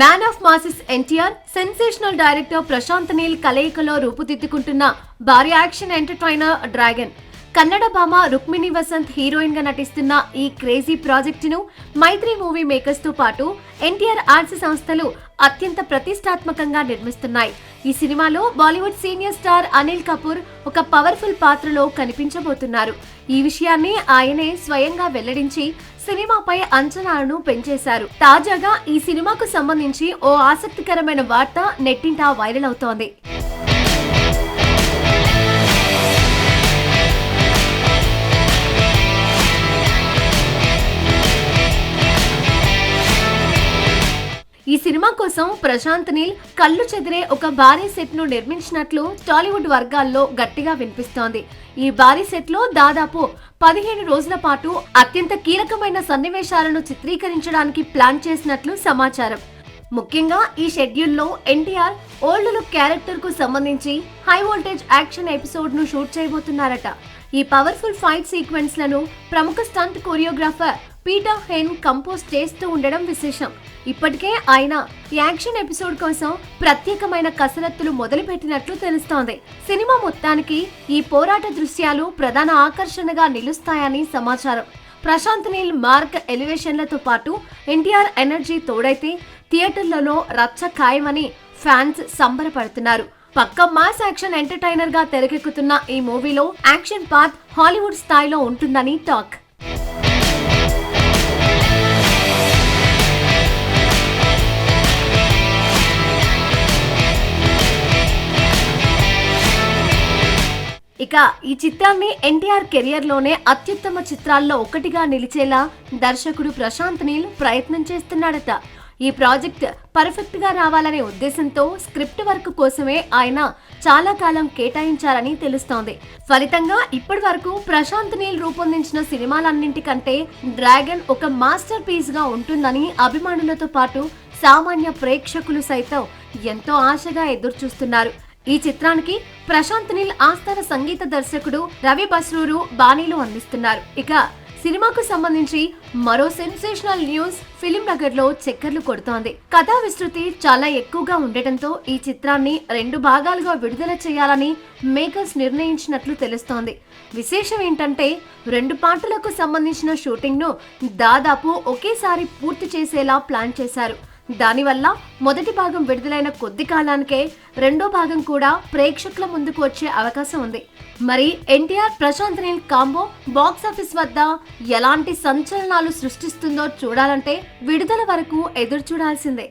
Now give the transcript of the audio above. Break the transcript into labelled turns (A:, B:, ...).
A: Man of masses NTR sensational director Prashanth Neel కలయికలో రూపుదిద్దుకుంటున్న భారీ యాక్షన్ ఎంటర్టైనర్ డ్రాగన్. కన్నడ భామ రుక్మిణి వసంత్ హీరోయిన్గా నటిస్తున్న ఈ క్రేజీ ప్రాజెక్టును మైత్రి మూవీ మేకర్స్తో పాటు ఎన్టీఆర్ ఆర్ట్స్ సంస్థలు అత్యంత ప్రతిష్టాత్మకంగా నిర్మిస్తున్నాయి. ఈ సినిమాలో Bollywood senior star Anil Kapoor ఒక పవర్ఫుల్ పాత్రలో కనిపించబోతున్నారు. ఈ విషయాన్ని ఆయనే స్వయంగా వెల్లడించి సినిమాపై అంచనాలను పెంచేశారు. తాజాగా ఈ సినిమాకు సంబంధించి ఓ ఆసక్తికరమైన వార్త నెట్టింటా వైరల్ అవుతోంది. కోసం ప్రశాంత్ నీల్ కళ్ళు చెదిరే ఒక భారీ సెట్ను నిర్మించినట్లు టాలీవుడ్ వర్గాల్లో గట్టిగా వినిపిస్తోంది. ఈ భారీ సెట్లో దాదాపు పదిహేను రోజుల పాటు అత్యంత కీలకమైన సన్నివేశాలను చిత్రీకరించడానికి ప్లాన్ చేసినట్లు సమాచారం. ముఖ్యంగా ఈ షెడ్యూల్లో ఎన్టీఆర్ ఓల్డ్ లుక్ క్యారెక్టర్కు సంబంధించి హై వోల్టేజ్ యాక్షన్ ఎపిసోడ్ను షూట్ చేయబోతున్నారట. ఈ పవర్ఫుల్ ఫైట్ సీక్వెన్స్లను ప్రముఖ stunt choreographer Peter Hein compose చేస్తూ ఉండడం విశేషం. ఇప్పటికే ఆయన యాక్షన్ ఎపిసోడ్ కోసం ప్రత్యేకమైన కసరత్తులు మొదలుపెట్టినట్లు తెలుస్తోంది. సినిమా మొత్తానికి ఈ పోరాట దృశ్యాలు ప్రధాన ఆకర్షణగా నిలుస్తాయని సమాచారం. ప్రశాంత్ నీల్ మార్క్ ఎలివేషన్లతో పాటు ఎన్టీఆర్ ఎనర్జీ తోడైతే థియేటర్లలో రచ్చ ఖాయమని ఫ్యాన్స్ సంబరపడుతున్నారు. పక్క మాస్ యాక్షన్ ఎంటర్టైనర్గా తెరకెక్కుతున్న ఈ మూవీలో యాక్షన్ పాత్ హాలీవుడ్ స్థాయిలో ఉంటుందని టాక్. ఇక ఈ చిత్రాన్ని ఎన్టీఆర్ కెరియర్లోనే అత్యుత్తమ చిత్రాల్లో ఒకటిగా నిలిచేలా దర్శకుడు ప్రశాంత్ నీల్ ప్రయత్నం చేస్తున్నాడట. ఈ ప్రాజెక్ట్ పర్ఫెక్ట్గా రావాలనే ఉద్దేశంతో స్క్రిప్ట్ వర్క్ కోసమే ఆయన చాలా కాలం కేటాయించారని తెలుస్తోంది. ఫలితంగా ఇప్పటి వరకు ప్రశాంత్ నీల్ రూపొందించిన సినిమాలన్నింటికంటే డ్రాగన్ ఒక మాస్టర్ పీస్గా ఉంటుందని అభిమానులతో పాటు సామాన్య ప్రేక్షకులు సైతం ఎంతో ఆశగా ఎదురుచూస్తున్నారు. ఈ చిత్రానికి ప్రశాంత్ నీల్ ఆస్థాన సంగీత దర్శకుడు రవి బస్రూరు బాణీలు అందిస్తున్నారు. ఇక సినిమాకు సంబంధించి మరో సెన్సేషనల్ న్యూస్ ఫిలిం నగర్లో చక్కర్లు కొడుతోంది. కథా విస్తృతి చాలా ఎక్కువగా ఉండటంతో ఈ చిత్రాన్ని రెండు భాగాలుగా విడుదల చేయాలని మేకర్స్ నిర్ణయించినట్లు తెలుస్తోంది. విశేషం ఏంటంటే రెండు పాటలకు సంబంధించిన షూటింగ్ను దాదాపు ఒకేసారి పూర్తి చేసేలా ప్లాన్ చేశారు. దానివల్ల మొదటి భాగం విడుదలైన కొద్ది కాలానికే రెండో భాగం కూడా ప్రేక్షకుల ముందుకు వచ్చే అవకాశం ఉంది. మరి NTR Prashanth Neel combo box office వద్ద ఎలాంటి సంచలనాలు సృష్టిస్తుందో చూడాలంటే విడుదల వరకు ఎదురు చూడాల్సిందే